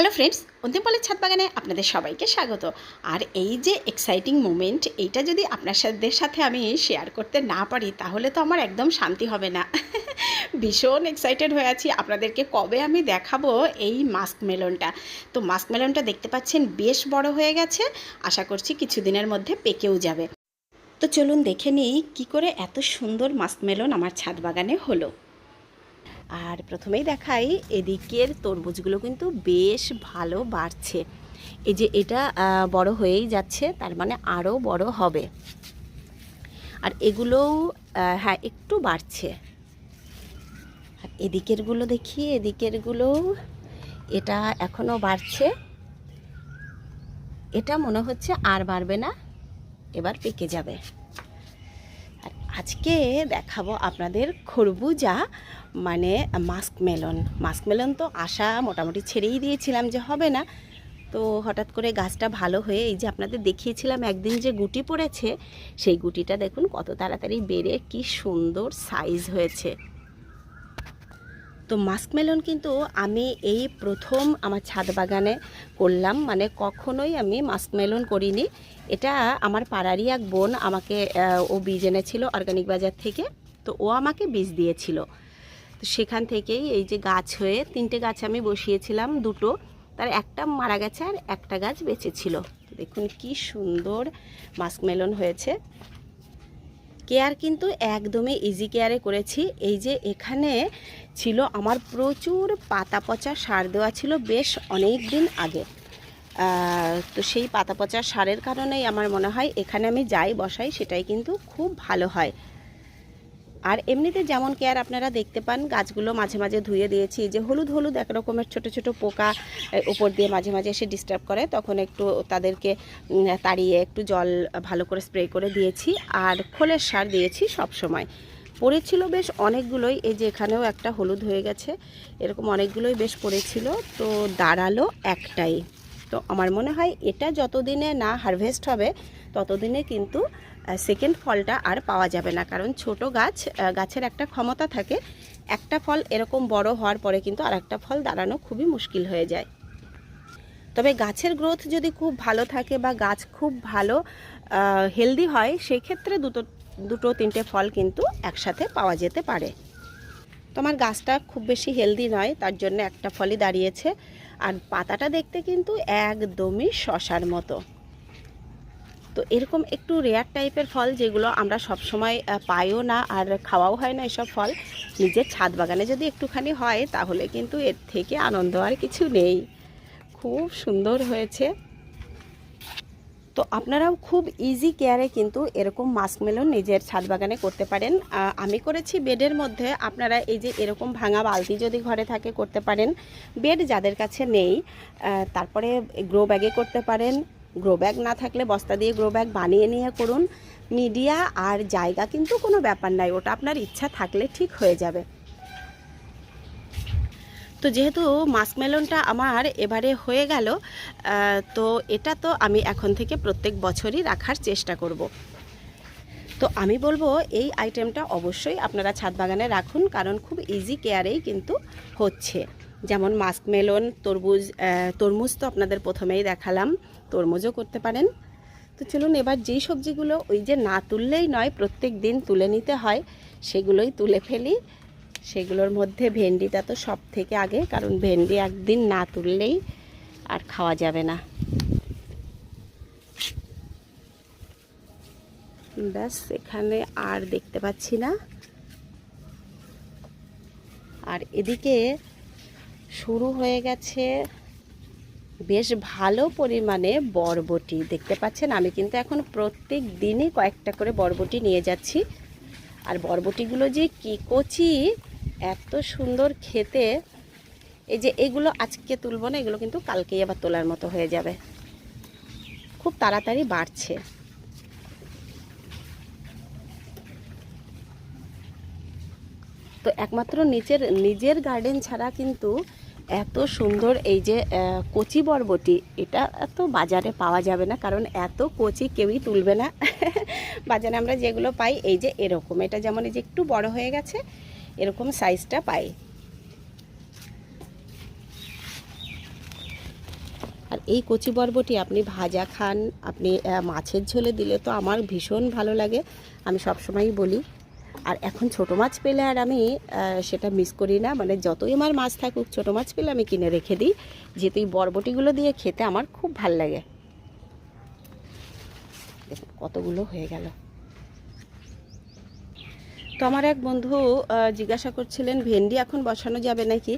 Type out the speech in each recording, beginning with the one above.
Hello friends অন্তিমপালের ছাদ বাগানে আপনাদের সবাইকে স্বাগত। আর এই যে এক্সাইটিং মোমেন্ট এইটা যদি আপনার সাথে আমি শেয়ার করতে না পারি, তাহলে তো আমার একদম শান্তি হবে না। ভীষণ এক্সাইটেড হয়ে আছি। আপনাদেরকে কবে আমি দেখাবো এই মাস্ক মেলনটা তো মাস্ক মেলনটা দেখতে পাচ্ছেন, বেশ বড় হয়ে গেছে। আশা করছি কিছুদিনের মধ্যে পেকেও যাবে। তো চলুন দেখে নিই কী করে এত সুন্দর মাস্ক মেলন আমার ছাদ বাগানে হলো। আর প্রথমেই দেখাই এদিকের তরমুজগুলো কিন্তু বেশ ভালো বাড়ছে। এই যে এটা বড় হয়েই যাচ্ছে, তার মানে আরও বড় হবে। আর এগুলোও হ্যাঁ একটু বাড়ছে। আর এদিকেরগুলো দেখি, এদিকেরগুলো, এটা এখনও বাড়ছে। এটা মনে হচ্ছে আর বাড়বে না, এবার পেকে যাবে। আজকে দেখাবো আপনাদের খরবুজা মানে মাস্ক মেলন। মাস্ক মেলন তো আশা মোটামুটি ছেড়েই দিয়েছিলাম যে হবে না। তো হঠাৎ করে গাছটা ভালো হয়ে এই যে আপনাদের দেখিয়েছিলাম একদিন যে গুটি পড়েছে, সেই গুটিটা দেখুন কত তাড়াতাড়ি বেড়ে কি সুন্দর সাইজ হয়েছে। তো মাস্ক মেলন কিন্তু আমি এই প্রথম আমার ছাদ বাগানে করলাম। মানে কখনোই আমি মাস্ক মেলন করিনি। এটা আমার পাড়ারই এক বোন আমাকে ও বীজ এনেছিল অর্গানিক বাজার থেকে। তো ও আমাকে বীজ দিয়েছিল। তো সেখান থেকেই এই যে গাছ হয়ে তিনটে গাছ আমি বসিয়েছিলাম দুটো। তার একটা মারা গেছে আর একটা গাছ বেঁচেছিল। দেখুন কি সুন্দর মাস্ক মেলন হয়েছে। কেয়ার কিন্তু একদমই ইজি কেয়ারে করেছি। এই যে এখানে ছিল আমার প্রচুর পাতা পচা সার দেওয়া ছিল বেশ অনেক দিন আগে। তো সেই পাতা পচা সারের কারণেই আমার মনে হয় এখানে আমি যাই বসাই সেটাই কিন্তু খুব ভালো হয়। আর এমনিতে যেমন কেয়ার আপনারা দেখতে পান গাছগুলো মাঝে মাঝে ধুয়ে দিয়েছি যে হলুদ হলুদ এক রকমের ছোট ছোট পোকা এ, উপর দিয়ে মাঝে মাঝে এসে ডিস্টার্ব করে তখন একটু তাদেরকে তাড়িয়ে একটু জল ভালো করে স্প্রে করে দিয়েছি আর খোলের সার দিয়েছি সব সময় পড়েছিল বেশ অনেকগুলোই এই যে এখানেও একটা হলুদ হয়ে গেছে এরকম অনেকগুলোই বেশ পড়েছিল তো দাঁড়াল একটাই। তো আমার মনে হয় এটা যতদিনে না হারভেস্ট হবে, ততদিনে কিন্তু সেকেন্ড ফলটা আর পাওয়া যাবে না। কারণ ছোট গাছ গাছের একটা ক্ষমতা থাকে, একটা ফল এরকম বড় হওয়ার পরে কিন্তু আর একটা ফল দাঁড়ানো খুবই মুশকিল হয়ে যায়। তবে গাছের গ্রোথ যদি খুব ভালো থাকে বা গাছ খুব ভালো হেলদি হয়, সেক্ষেত্রে দুটো দুটো, তিনটে ফল কিন্তু একসাথে পাওয়া যেতে পারে। তোমার গাছটা খুব বেশি হেলদি নয়, তার জন্য একটা ফলই দাঁড়িয়েছে। আর পাতাটা দেখতে কিন্তু একদমই শশার মতো। তো এরকম একটু রেয়ার টাইপের ফল যেগুলো আমরা সব সময় পাইও না আর খাওয়াও হয় না এসব ফল, নিজের ছাদ বাগানে যদি একটুখানি হয় তাহলে কিন্তু এর থেকে আনন্দ আর কিছু নেই। খুব সুন্দর হয়েছে। তো আপনারাও খুব ইজি কেয়ারে কিন্তু এরকম মাস্ক মেলন নিজের ছাদ বাগানে করতে পারেন। আমি করেছি বেডের মধ্যে। আপনারা এই যে এরকম ভাঙা বালতি যদি ঘরে থাকে করতে পারেন। বেড যাদের কাছে নেই তারপরে গ্রো ব্যাগে করতে পারেন। গ্রো ব্যাগ না থাকলে বস্তা দিয়ে গ্রো ব্যাগ বানিয়ে নিয়ে করুন। মিডিয়া আর জায়গা কিন্তু কোনো ব্যাপার নাই। ওটা আপনার ইচ্ছা থাকলে ঠিক হয়ে যাবে। তো যেহেতু মাস্ক মেলনটা আমার এবারে হয়ে গেল তো এটা তো আমি এখন থেকে প্রত্যেক বছরই রাখার চেষ্টা করব। তো আমি বলব এই আইটেমটা অবশ্যই আপনারা ছাদ বাগানে রাখুন, কারণ খুব ইজি কেয়ারেই কিন্তু হচ্ছে। যেমন মাস্ক মেলন তরমুজ তরমুজ তো আপনাদের প্রথমেই দেখালাম, তরমুজও করতে পারেন। তো চলুন এবার যেই সবজিগুলো ওই যে না তুললেই নয়, প্রত্যেক দিন তুলে নিতে হয়, সেগুলোই তুলে ফেলি। সেগুলোর মধ্যে ভেন্ডিটা তো সব থেকে আগে, কারণ ভেন্ডি একদিন না তুললেই আর খাওয়া যাবে না। ব্যাস, এখানে আর দেখতে পাচ্ছি না। আর এদিকে শুরু হয়ে গেছে বেশ ভালো পরিমাণে বরবটি। দেখতে পাচ্ছেন, আমি কিন্তু এখন প্রত্যেক দিনই কয়েকটা করে বরবটি নিয়ে যাচ্ছি। আর বরবটিগুলো যে কি কচি এত সুন্দর খেতে। এই যে এগুলো আজকে তুলবো না, এগুলো কিন্তু কালকেই আবার তোলার মতো হয়ে যাবে। খুব তাড়াতাড়ি বাড়ছে। তো একমাত্র নিচের, নিজের গার্ডেন ছাড়া কিন্তু এত সুন্দর এই যে কচি বরবটি, এটা এত বাজারে পাওয়া যাবে না, কারণ এত কচি কেউই তুলবে না। বাজারে আমরা যেগুলো পাই, এই যে এরকম। এটা যেমন এই যে একটু বড় হয়ে গেছে এরকম সাইজটা পাই। আর এই কচি বরবটি আপনি ভাজা খান, আপনি মাছের ঝোলে দিলে তো আমার ভীষণ ভালো লাগে, আমি সবসময়ই বলি। আর এখন ছোট মাছ পেলে আর আমি সেটা মিস করি না মানে যতই আমার মাছ থাকুক, ছোট মাছ পেলে আমি কিনে রেখে দিই, যেহেতু এই বরবটিগুলো দিয়ে খেতে আমার খুব ভালো লাগে। কতগুলো হয়ে গেল। তো আমার এক বন্ধু জিজ্ঞাসা করছিলেন, ভেন্ডি এখন বসানো যাবে নাকি?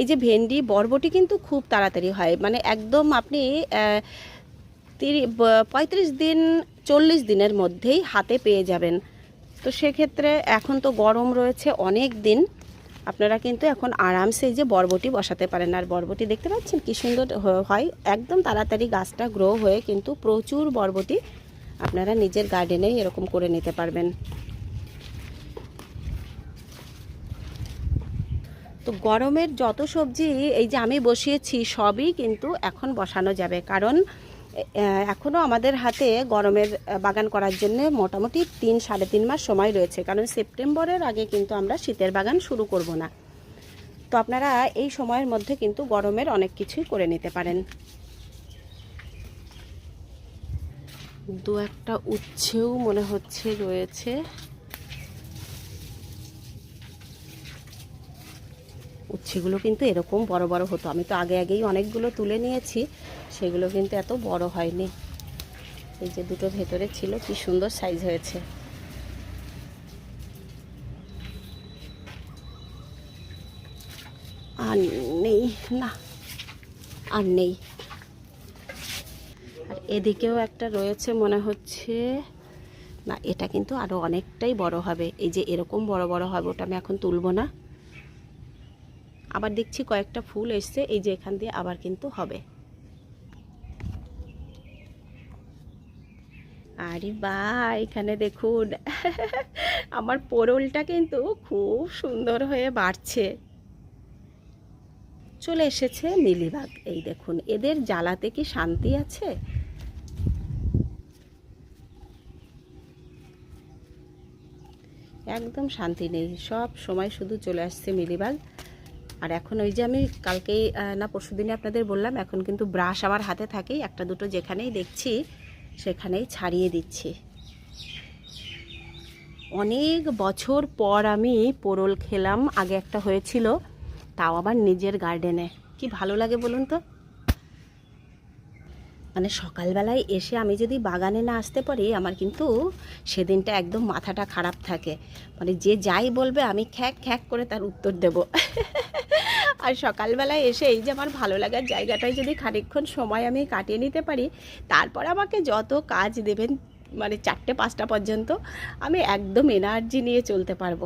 এই যে ভেন্ডি, বরবটি কিন্তু খুব তাড়াতাড়ি হয়। মানে একদম আপনি পঁয়ত্রিশ দিন, চল্লিশ দিনের মধ্যেই হাতে পেয়ে যাবেন। তো সেক্ষেত্রে এখন তো গরম রয়েছে অনেক দিন। আপনারা কিন্তু এখন আরামসে যে বরবটি বসাতে পারেন। আর বরবটি দেখতে পাচ্ছেন কি সুন্দর হয়? একদম তাড়াতাড়ি গাছটা গ্রো হয়ে কিন্তু প্রচুর বরবটি আপনারা নিজের গার্ডেনেই এরকম করে নিতে পারবেন। তো গরমের যত সবজি এই যে আমি বসিয়েছি সবই কিন্তু এখন বসানো যাবে। কারণ এখনও আমাদের হাতে গরমের বাগান করার জন্য মোটামুটি তিন, সাড়ে তিন মাস সময় রয়েছে। কারণ সেপ্টেম্বরের আগে কিন্তু আমরা শীতের বাগান শুরু করব না। তো আপনারা এই সময়ের মধ্যে কিন্তু গরমের অনেক কিছুই করে নিতে পারেন। দু একটা উচ্ছেও মনে হচ্ছে রয়েছে। উচ্ছেগুলো কিন্তু এরকম বড় বড় হতো। আমি তো আগে আগেই অনেকগুলো তুলে নিয়েছি, সেগুলো কিন্তু এত বড় হয়নি। এই যে দুটো ভেতরে ছিল, কি সুন্দর সাইজ হয়েছে। আর নেই, না, আর নেই। আর এদিকেও একটা রয়েছে মনে হচ্ছে, না, এটা কিন্তু আরও অনেকটাই বড় হবে। এই যে এরকম বড় বড় হবে, ওটা আমি এখন তুলবো না। আবার দেখছি কয়েকটা ফুল এসছে, এই যে এখান দিয়ে আবার কিন্তু হবে। আরে বা, এখানে দেখুন, আমার পোরলটা কিন্তু খুব সুন্দর হয়ে বাড়ছে। চলে এসেছে মিলিবাগ এই দেখুন, এদের জ্বালাতে কি শান্তি আছে? একদম শান্তি নেই, সব সময় শুধু চলে আসছে মিলিবাগ আর এখন ওই যে আমি কালকেই না পরশু দিনে আপনাদের বললাম, এখন কিন্তু ব্রাশ আমার হাতে থাকেই, একটা দুটো যেখানেই দেখছি সেখানেই ছাড়িয়ে দিচ্ছি। অনেক বছর পর আমি পোরল খেলাম, আগে একটা হয়েছিল, তাও আবার নিজের গার্ডেনে কি ভালো লাগে বলুন তো? মানে সকালবেলায় এসে আমি যদি বাগানে না আসতে পারি, আমার কিন্তু সেদিনটা একদম মাথাটা খারাপ থাকে। মানে যে যাই বলবে, আমি খ্যাক খ্যাক করে তার উত্তর দেব। আর সকালবেলায় এসে এই যে আমার ভালো লাগার জায়গাটায় যদি খানিকক্ষণ সময় আমি কাটিয়ে নিতে পারি, তারপর আমাকে যত কাজ দেবেন মানে চারটে পাঁচটা পর্যন্ত, আমি একদম এনার্জি নিয়ে চলতে পারব।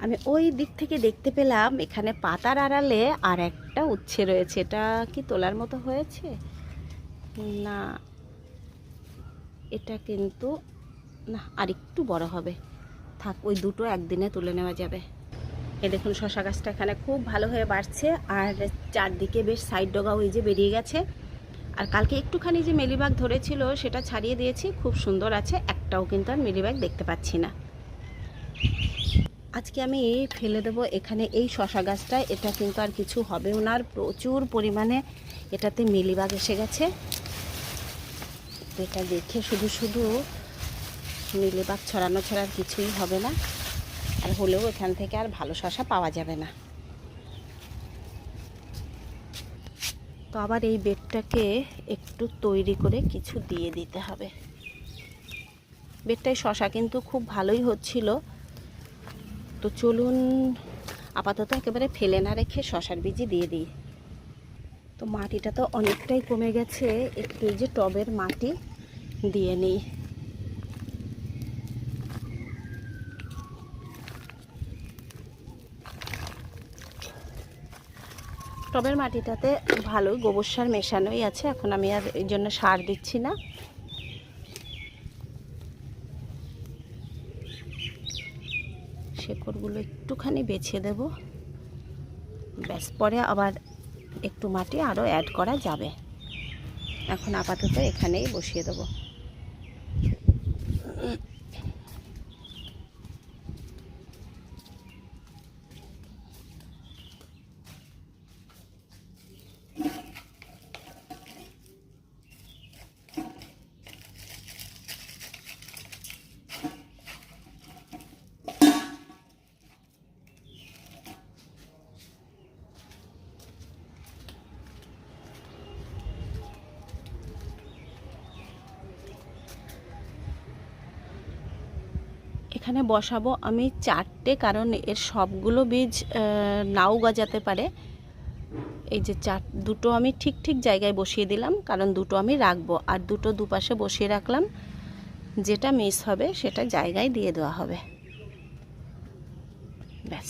আমি ওই দিক থেকে দেখতে পেলাম, এখানে পাতার আড়ালে আর একটা উচ্ছে রয়েছে। এটা কি তোলার মতো হয়েছে? না। এটা কিন্তু, না আর একটু বড় হবে। থাক, ওই দুটো একদিনে তুলে নেওয়া যাবে। এ দেখুন, শশা গাছটা এখানে খুব ভালো হয়ে বাড়ছে। আর চারদিকে বেশ সাইড ডগাও ওই যে বেরিয়ে গেছে। আর কালকে একটুখানি যে মেলিবাগ ধরেছিল, সেটা ছাড়িয়ে দিয়েছি। খুব সুন্দর আছে। একটাও কিন্তু আর মেলিবাগ দেখতে পাচ্ছি না। আজকে আমি ফেলে দেব এখানে এই শশা গাছটা। এটা কিন্তু আর কিছু হবেও না, আর প্রচুর পরিমাণে এটাতে মিলিবাগ এসে গেছে। এটা দেখে শুধু শুধু মিলিবাগ ছড়ানো ছড়ার কিছুই হবে না, আর হলেও এখান থেকে আর ভালো শশা পাওয়া যাবে না। তো আবার এই বেডটাকে একটু তৈরি করে কিছু দিয়ে দিতে হবে। বেডটায় শশা কিন্তু খুব ভালোই হচ্ছিল তো চলুন আপাতত একেবারে ফেলে না রেখে শশার বীজই দিয়ে দিই। তো মাটিটা তো অনেকটাই কমে গেছে, একটু যে টবের মাটি দিয়ে নিই। টবের মাটিটাতে ভালোই গোবর সার মেশানোই আছে, এখন আমি আর এই জন্য সার দিচ্ছি না। শেকড়গুলো একটুখানি বেছে দেব। ব্যাস, পরে আবার একটু মাটি আরও অ্যাড করা যাবে। এখন আপাতত এখানেই বসিয়ে দেবো। এখানে বসাবো আমি চারটে, কারণ এর সবগুলো বীজ নাও গজাতে পারে। এই যে চার, দুটো আমি ঠিক ঠিক জায়গায় বসিয়ে দিলাম, কারণ দুটো আমি রাখব। আর দুটো দুপাশে বসিয়ে রাখলাম, যেটা মিস হবে সেটা জায়গায় দিয়ে দেওয়া হবে। ব্যাস।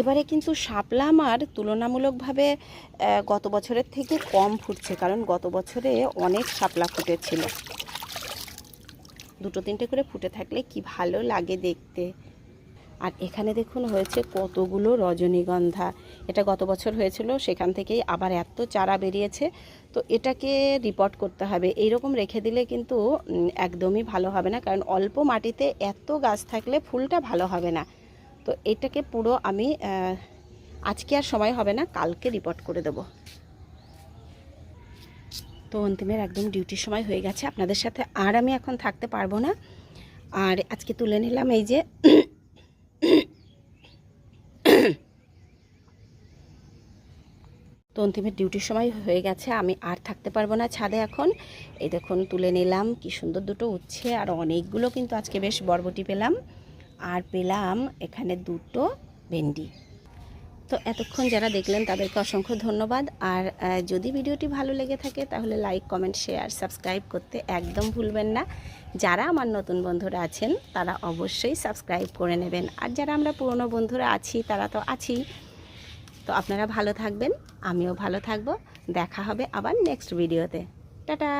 এবারে কিন্তু শাপলা আমার তুলনামূলকভাবে গত বছরের থেকে কম ফুটছে, কারণ গত বছরে অনেক শাপলা ফুটেছিল। দুটো তিনটে করে ফুটে থাকলে কি ভালো লাগে দেখতে? আর এখানে দেখুন হয়েছে কতগুলো রজনীগন্ধা। এটা গত বছর হয়েছিল, সেখান থেকেই আবার এত চারা বেরিয়েছে। তো এটাকে রিপোর্ট করতে হবে। এইরকম রেখে দিলে কিন্তু একদমই ভালো হবে না, কারণ অল্প মাটিতে এত গাছ থাকলে ফুলটা ভালো হবে না। তো এটাকে পুরো আমি আজকে আর সময় হবে না, কালকে রিপোর্ট করে দেবো। তো অন্তিমের একদম ডিউটির সময় হয়ে গেছে। আপনাদের সাথে আর আমি এখন থাকতে পারব না। আর আজকে তুলে নিলাম এই যে, তো অন্তিমের ডিউটির সময় হয়ে গেছে। আমি আর থাকতে পারব না ছাদে এখন। এই দেখুন, তুলে নিলাম। কি সুন্দর দুটো উচ্ছে, আর অনেকগুলো কিন্তু আজকে বেশ বরবটি পেলাম। আর পেলাম এখানে দুটো ভেন্ডি। তো এতক্ষণ যারা দেখলেন তাদেরকে অসংখ্য ধন্যবাদ। আর যদি ভিডিওটি ভালো লেগে থাকে তাহলে লাইক, কমেন্ট, শেয়ার, সাবস্ক্রাইব করতে একদম ভুলবেন না। যারা আমার নতুন বন্ধুরা আছেন তারা অবশ্যই সাবস্ক্রাইব করে নেবেন। আর যারা আমরা পুরনো বন্ধুরা আছি, তারা তো আছি। তো আপনারা ভালো থাকবেন, আমিও ভালো থাকব। দেখা হবে আবার নেক্সট ভিডিওতে টাটা!